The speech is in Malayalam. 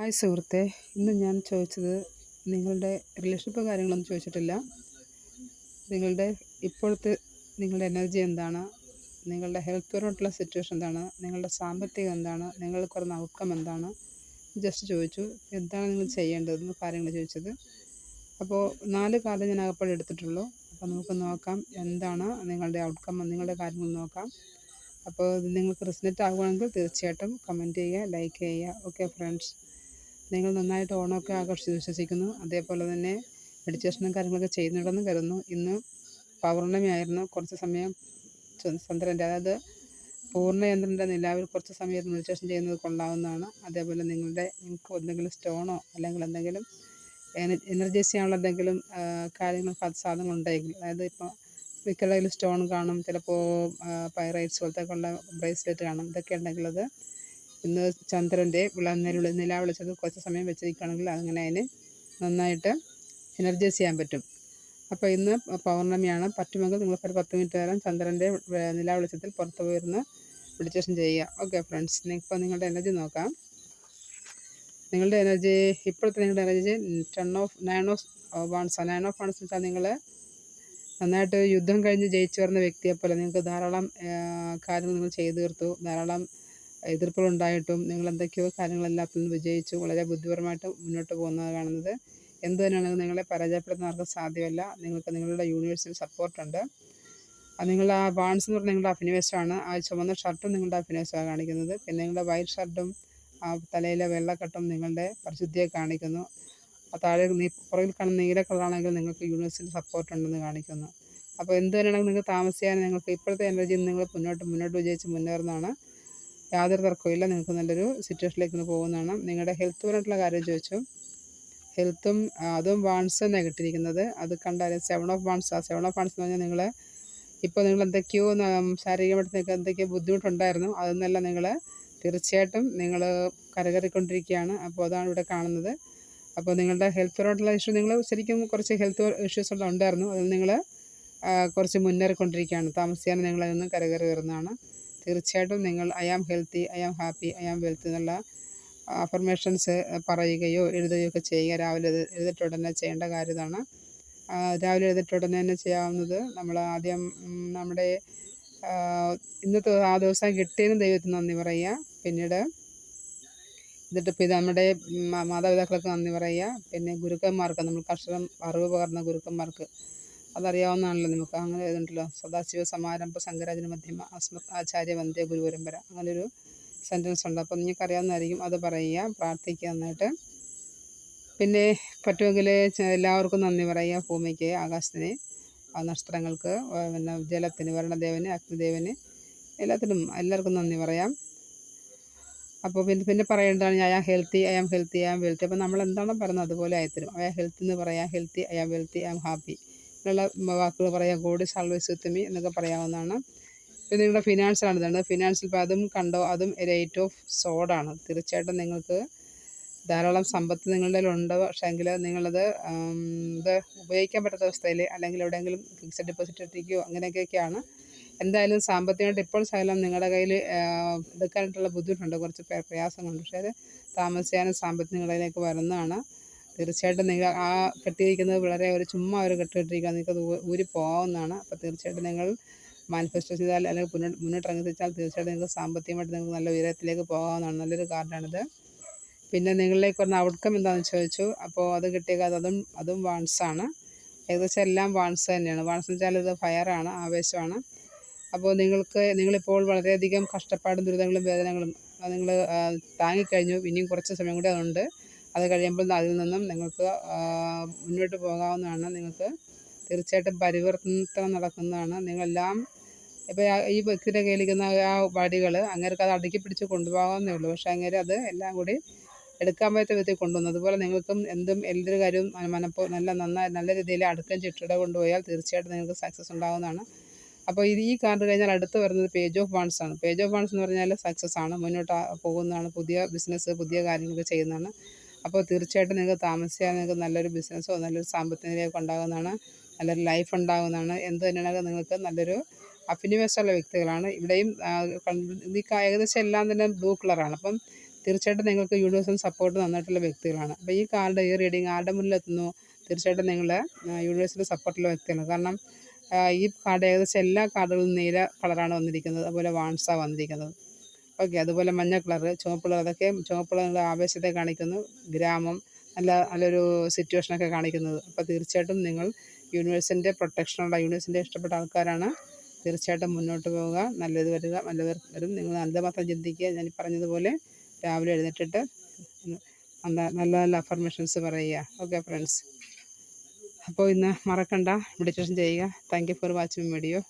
ഹായ് സുഹൃത്തെ ഇന്ന് ഞാൻ ചോദിച്ചത് നിങ്ങളുടെ റിലേഷൻഷിപ്പ് കാര്യങ്ങളൊന്നും ചോദിച്ചിട്ടില്ല. നിങ്ങളുടെ ഇപ്പോഴത്തെ നിങ്ങളുടെ എനർജി എന്താണ്? നിങ്ങളുടെ ഹെൽത്ത് പരമായിട്ടുള്ള സിറ്റുവേഷൻ എന്താണ്? നിങ്ങളുടെ സാമ്പത്തികം എന്താണ്? നിങ്ങൾക്ക് വരുന്ന ഔട്ട്കം എന്താണ്? ജസ്റ്റ് ചോദിച്ചു. എന്താണ് നിങ്ങൾ ചെയ്യേണ്ടതെന്ന് കാര്യങ്ങൾ ചോദിച്ചത്. അപ്പോൾ നാല് കാർഡ് ഞാൻ അകപ്പാട് എടുത്തിട്ടുള്ളൂ. അപ്പോൾ നമുക്ക് നോക്കാം എന്താണ് നിങ്ങളുടെ ഔട്ട്കം നിങ്ങളുടെ കാര്യങ്ങൾ നോക്കാം. അപ്പോൾ ഇത് നിങ്ങൾക്ക് റിസനറ്റ് ആകുവാണെങ്കിൽ തീർച്ചയായിട്ടും കമന്റ് ചെയ്യുക ലൈക്ക് ചെയ്യുക. ഓക്കെ ഫ്രണ്ട്സ് നിങ്ങൾ നന്നായിട്ട് ഓണമൊക്കെ ആഘോഷിച്ച് വിശ്വസിക്കുന്നു. അതേപോലെ തന്നെ മെഡിറ്റേഷനും കാര്യങ്ങളൊക്കെ ചെയ്യുന്നുണ്ടെന്ന് കരുതുന്നു. ഇന്ന് പൗർണമി ആയിരുന്നു കുറച്ച് സമയം ചന്ദ്രന്റെ അതായത് പൂർണചന്ദ്രന്റെ നിലാവിൽ കുറച്ച് സമയം മെഡിറ്റേഷൻ ചെയ്യുന്നത് കൊള്ളാവുന്നതാണ്. അതേപോലെ നിങ്ങളുടെ നിങ്ങൾക്ക് എന്തെങ്കിലും സ്റ്റോണോ അല്ലെങ്കിൽ എന്തെങ്കിലും എനർജൈസ് ചെയ്യാനുള്ള എന്തെങ്കിലും കാര്യങ്ങൾ സാധനങ്ങൾ ഉണ്ടെങ്കിൽ അതായത് ഇപ്പോൾ മിക്കടയിലും സ്റ്റോൺ കാണും. ചിലപ്പോൾ പൈറൈറ്റ്സ് പോലത്തെ ഉള്ള ബ്രേസ്ലെറ്റ് കാണും. ഇതൊക്കെ ഉണ്ടെങ്കിൽ അത് ഇന്ന് ചന്ദ്രന്റെ വിളനില നില വിളിച്ചത് കുറച്ച് സമയം വെച്ചിരിക്കുകയാണെങ്കിൽ അങ്ങനെ അതിന് നന്നായിട്ട് എനർജൈസ് ചെയ്യാൻ പറ്റും. അപ്പോൾ ഇന്ന് പൗർണമിയാണ്. പറ്റുമെങ്കിൽ നിങ്ങൾ ഒരു പത്ത് മിനിറ്റ് നേരം ചന്ദ്രന്റെ നില വെളിച്ചത്തിൽ പുറത്ത് പോയിരുന്ന് മെഡിറ്റേഷൻ ചെയ്യുക. ഓക്കെ ഫ്രണ്ട്സ് ഇപ്പോൾ നിങ്ങളുടെ എനർജി നോക്കാം. നിങ്ങളുടെ എനർജി ഇപ്പോഴത്തെ നിങ്ങളുടെ energy ten of nine of wands nine of wands വെച്ചാൽ നിങ്ങൾ നന്നായിട്ട് യുദ്ധം കഴിഞ്ഞ് ജയിച്ചു വരുന്ന വ്യക്തിയെ പോലെ നിങ്ങൾക്ക് ധാരാളം കാര്യങ്ങൾ നിങ്ങൾ ചെയ്തു തീർത്തു. ധാരാളം എതിർപ്പുകളുണ്ടായിട്ടും നിങ്ങൾ എന്തൊക്കെയോ കാര്യങ്ങളെല്ലാത്തിൽ നിന്ന് വിജയിച്ചു വളരെ ബുദ്ധിപരമായിട്ട് മുന്നോട്ട് പോകുന്നത് കാണുന്നത് എന്ത് തന്നെയാണെങ്കിലും നിങ്ങളെ പരാജയപ്പെടുത്താൻ സാധ്യമല്ല. നിങ്ങൾക്ക് നിങ്ങളുടെ യൂണിവേഴ്സിൽ സപ്പോർട്ടുണ്ട് നിങ്ങൾ ആ ബാൺസ് എന്ന് പറഞ്ഞാൽ നിങ്ങളുടെ അഭിനിവേശമാണ്. ആ ചുവന്ന ഷർട്ടും നിങ്ങളുടെ അഭിനിവേശമാണ് കാണിക്കുന്നത്. പിന്നെ നിങ്ങളുടെ വൈറ്റ് ഷർട്ടും ആ തലയിലെ വെള്ളക്കെട്ടും നിങ്ങളുടെ പരിശുദ്ധിയെ കാണിക്കുന്നു. ആ താഴെ നീ പുറകിൽ കാണുന്ന നീല കളറാണെങ്കിൽ നിങ്ങൾക്ക് യൂണിവേഴ്സിൽ സപ്പോർട്ട് ഉണ്ടെന്ന് കാണിക്കുന്നു. അപ്പോൾ എന്ത് തന്നെയാണെങ്കിലും നിങ്ങൾക്ക് താമസിക്കാൻ നിങ്ങൾക്ക് ഇപ്പോഴത്തെ എനർജിയിൽ നിങ്ങൾ മുന്നോട്ട് മുന്നോട്ട് വിജയിച്ച് മുന്നേറുന്നതാണ്. യാതൊരു തർക്കമില്ല നിങ്ങൾക്ക് നല്ലൊരു സിറ്റുവേഷനിലേക്ക് പോകുന്നതാണ്. നിങ്ങളുടെ ഹെൽത്ത് പരമായിട്ടുള്ള കാര്യം ചോദിച്ചു. ഹെൽത്തും അതും വാൺസ് തന്നെ കിട്ടിയിരിക്കുന്നത്. അത് കണ്ടാലും സെവൻ ഓഫ് വാൺസ് ആ സെവൻ ഓഫ് വാൺസ് എന്ന് പറഞ്ഞാൽ നിങ്ങൾ ഇപ്പോൾ നിങ്ങൾ എന്തൊക്കെയോ ശാരീരികമായിട്ട് നിങ്ങൾക്ക് എന്തൊക്കെയോ ബുദ്ധിമുട്ടുണ്ടായിരുന്നു. അതൊന്നെല്ലാം നിങ്ങൾ തീർച്ചയായിട്ടും നിങ്ങൾ കരകയറിക്കൊണ്ടിരിക്കുകയാണ് അപ്പോൾ അതാണ് ഇവിടെ കാണുന്നത്. അപ്പോൾ നിങ്ങളുടെ ഹെൽത്ത് പരമായിട്ടുള്ള ഇഷ്യൂ നിങ്ങൾ ശരിക്കും കുറച്ച് ഹെൽത്ത് ഇഷ്യൂസ് ഉണ്ടായിരുന്നു. അതിൽ നിങ്ങൾ കുറച്ച് മുന്നേറിക്കൊണ്ടിരിക്കുകയാണ്. താമസിക്കാൻ നിങ്ങളതിൽ നിന്ന് കരകയറി വരുന്നതാണ് തീർച്ചയായിട്ടും നിങ്ങൾ I am healthy I am happy I am wealth എന്നുള്ള അഫർമേഷൻസ് പറയുകയോ എഴുതുകയോ ഒക്കെ ചെയ്യുക. രാവിലെ എഴുതിട്ടുടനെ ചെയ്യേണ്ട കാര്യമാണ് രാവിലെ എഴുതിട്ടുടനെ തന്നെ ചെയ്യാവുന്നത് നമ്മൾ ആദ്യം നമ്മുടെ ഇന്നത്തെ ആ ദിവസം കിട്ടിയതിന് ദൈവത്തിന് നന്ദി പറയുക. പിന്നീട് എന്നിട്ട് പിന്നെ നമ്മുടെ മാതാപിതാക്കൾക്ക് നന്ദി പറയുക. പിന്നെ ഗുരുക്കന്മാർക്ക് നമ്മൾ കർഷകം അറിവ് പകർന്ന ഗുരുക്കന്മാർക്ക് അതറിയാവുന്നതാണല്ലോ നമുക്ക്. അങ്ങനെ ഇതുണ്ടല്ലോ. സദാശിവ സമാരംഭ സങ്കരാജന മധ്യമ അസ്മത് ആചാര്യ വന്ദേ ഗുരുപരമ്പര. അങ്ങനൊരു സെന്റൻസ് ഉണ്ട്. അപ്പോൾ നിങ്ങൾക്ക് അറിയാവുന്നതായിരിക്കും അത് പറയുക പ്രാർത്ഥിക്കുക നന്നായിട്ട്. പിന്നെ പറ്റുമെങ്കിൽ എല്ലാവർക്കും നന്ദി പറയുക ഭൂമിക്ക് ആകാശത്തിന് നക്ഷത്രങ്ങൾക്ക് പിന്നെ ജലത്തിന് വരണദേവന് അഗ്നിദേവന് എല്ലാത്തിനും എല്ലാവർക്കും നന്ദി പറയാം. അപ്പോൾ പിന്നെ പിന്നെ പറയേണ്ടതാണ് I am healthy I am healthy I am wealthy അപ്പോൾ നമ്മൾ എന്താണോ പറയുന്നത് അതുപോലെ ആയിത്തരും. ഐ ആം ഹെൽത്തി എന്ന് പറയാം. Healthy I am wealthy I am happy എന്നുള്ള വാക്കുകൾ പറയാം. God is always with me എന്നൊക്കെ പറയാവുന്നതാണ്. പിന്നെ നിങ്ങളുടെ ഫിനാൻസിലാണ് ഇതാണ് ഫിനാൻസിൽ ഇപ്പോൾ അതും കണ്ടോ? അതും റേറ്റ് ഓഫ് സോഡാണ് തീർച്ചയായിട്ടും നിങ്ങൾക്ക് ധാരാളം സമ്പത്ത് നിങ്ങളുടെ ഉണ്ട് പക്ഷേങ്കിൽ നിങ്ങളത് ഇത് ഉപയോഗിക്കാൻ പറ്റാത്ത അവസ്ഥയിൽ അല്ലെങ്കിൽ എവിടെയെങ്കിലും ഫിക്സഡ് ഡെപ്പോസിറ്റ് ഇട്ടിരിക്കുകയോ അങ്ങനെയൊക്കെയൊക്കെയാണ്. എന്തായാലും സാമ്പത്തികമായിട്ട് ഇപ്പോൾ ശകലം നിങ്ങളുടെ കയ്യിൽ എടുക്കാനായിട്ടുള്ള ബുദ്ധിമുട്ടുണ്ട്. കുറച്ച് പ്രയാസങ്ങളുണ്ട്. പക്ഷേ അത് താമസിയാനും സാമ്പത്തിക കയ്യിലേക്ക് വരുന്നതാണ്. തീർച്ചയായിട്ടും നിങ്ങൾ ആ കെട്ടിയിരിക്കുന്നത് വളരെ ഒരു ചുമ്മാ ഒരു കെട്ടിട്ടിരിക്കുക നിങ്ങൾക്കത് ഊരി പോകാവുന്നതാണ്. അപ്പോൾ തീർച്ചയായിട്ടും നിങ്ങൾ മാനിഫെസ്റ്റോ ചെയ്താൽ അല്ലെങ്കിൽ മുന്നോട്ട് മുന്നോട്ട് ഇറങ്ങി തിരിച്ചാൽ തീർച്ചയായിട്ടും നിങ്ങൾക്ക് സാമ്പത്തികമായിട്ട് നിങ്ങൾക്ക് നല്ല ഉയരത്തിലേക്ക് പോകാവുന്നതാണ്. നല്ലൊരു കാർഡാണിത്. പിന്നെ നിങ്ങളിലേക്ക് വരുന്ന ഔട്ട്കം എന്താണെന്ന് ചോദിച്ചു. അപ്പോൾ അത് കിട്ടിയ അതും അതും വാൺസാണ് ഏകദേശം എല്ലാം വാൺസ് തന്നെയാണ്. വാൺസ് എന്ന് വെച്ചാൽ ഇത് ഫയറാണ് ആവേശമാണ്. അപ്പോൾ നിങ്ങൾക്ക് നിങ്ങളിപ്പോൾ വളരെയധികം കഷ്ടപ്പാടും ദുരിതങ്ങളും വേദനകളും നിങ്ങൾ താങ്ങിക്കഴിഞ്ഞു. ഇനിയും കുറച്ച് സമയം കൂടി അതുണ്ട്. അത് കഴിയുമ്പോൾ അതിൽ നിന്നും നിങ്ങൾക്ക് മുന്നോട്ട് പോകാവുന്നതാണ്. നിങ്ങൾക്ക് തീർച്ചയായിട്ടും പരിവർത്തനം നടക്കുന്നതാണ്. നിങ്ങളെല്ലാം ഇപ്പോൾ ഈ വ്യക്തിയുടെ കയ്യിലിരിക്കുന്ന ആ വടികൾ അങ്ങേർക്ക് അത് അടുക്കി പിടിച്ച് കൊണ്ടുപോകാവുന്നേ ഉള്ളൂ. പക്ഷേ അങ്ങേര് അത് എല്ലാം കൂടി എടുക്കാൻ പറ്റാത്ത വിധത്തിൽ കൊണ്ടുവന്നു. അതുപോലെ നിങ്ങൾക്കും എന്തും എന്തൊരു കാര്യവും മനപ്പോ നല്ല നന്നായി നല്ല രീതിയിൽ അടുക്കം ചിട്ടയുടെ കൊണ്ടുപോയാൽ തീർച്ചയായിട്ടും നിങ്ങൾക്ക് സക്സസ് ഉണ്ടാകുന്നതാണ് അപ്പോൾ ഇത് ഈ കാർഡ് കഴിഞ്ഞാൽ അടുത്ത് വരുന്നത് പേജ് ഓഫ് വൺസ് ആണ്. പേജ് ഓഫ് വൺസ് എന്ന് പറഞ്ഞാൽ സക്സസ് ആണ്. മുന്നോട്ട് പോകുന്നതാണ്. പുതിയ ബിസിനസ് പുതിയ കാര്യങ്ങളൊക്കെ ചെയ്യുന്നതാണ്. അപ്പോൾ തീർച്ചയായിട്ടും നിങ്ങൾക്ക് താമസിയാതെ നിങ്ങൾക്ക് നല്ലൊരു ബിസിനസ്സോ നല്ലൊരു സാമ്പത്തിക നിലയൊക്കെ ഉണ്ടാകുന്നതാണ്. നല്ലൊരു ലൈഫ് ഉണ്ടാകുന്നതാണ്. എന്ത് തന്നെയാണെങ്കിലും നിങ്ങൾക്ക് നല്ലൊരു അഭിനിവേശമുള്ള വ്യക്തികളാണ്. ഇവിടെയും ഏകദേശം എല്ലാം തന്നെ ബ്ലൂ കളറാണ് അപ്പം തീർച്ചയായിട്ടും നിങ്ങൾക്ക് യൂണിവേഴ്സൽ സപ്പോർട്ട് തന്നിട്ടുള്ള വ്യക്തികളാണ്. അപ്പോൾ ഈ കാർഡ് ഈ റീഡിങ് ആരുടെ മുന്നിലെത്തുന്നു. തീർച്ചയായിട്ടും നിങ്ങൾ യൂണിവേഴ്സൽ സപ്പോർട്ടുള്ള വ്യക്തിയാണ്. കാരണം ഈ കാർഡ് ഏകദേശം എല്ലാ കാർഡുകളും നീല കളറാണ് വന്നിരിക്കുന്നത്. അതുപോലെ വാൺസാണ് വന്നിരിക്കുന്നത്. ഓക്കെ അതുപോലെ മഞ്ഞ കളറ് ചുവപ്പ് കളർ അതൊക്കെ ചുവപ്പ് കളർ ആവേശത്തെ കാണിക്കുന്നു. ഗ്രാമം നല്ല നല്ലൊരു സിറ്റുവേഷനൊക്കെ കാണിക്കുന്നത്. അപ്പോൾ തീർച്ചയായിട്ടും നിങ്ങൾ യൂണിവേഴ്സിന്റെ പ്രൊട്ടക്ഷനുള്ള യൂണിവേഴ്സിന്റെ ഇഷ്ടപ്പെട്ട ആൾക്കാരാണ്. തീർച്ചയായിട്ടും മുന്നോട്ട് പോവുക. നല്ലത് വരിക നല്ലത് വരും. നിങ്ങൾ നല്ലത് മാത്രം ചിന്തിക്കുക. ഞാൻ പറഞ്ഞതുപോലെ രാവിലെ എഴുന്നേറ്റിട്ട് നല്ല നല്ല നല്ല അഫർമേഷൻസ് പറയുക. ഓക്കെ ഫ്രണ്ട്സ് അപ്പോൾ ഇന്ന് മറക്കണ്ട. മെഡിറ്റേഷൻ ചെയ്യുക. Thank you for watching video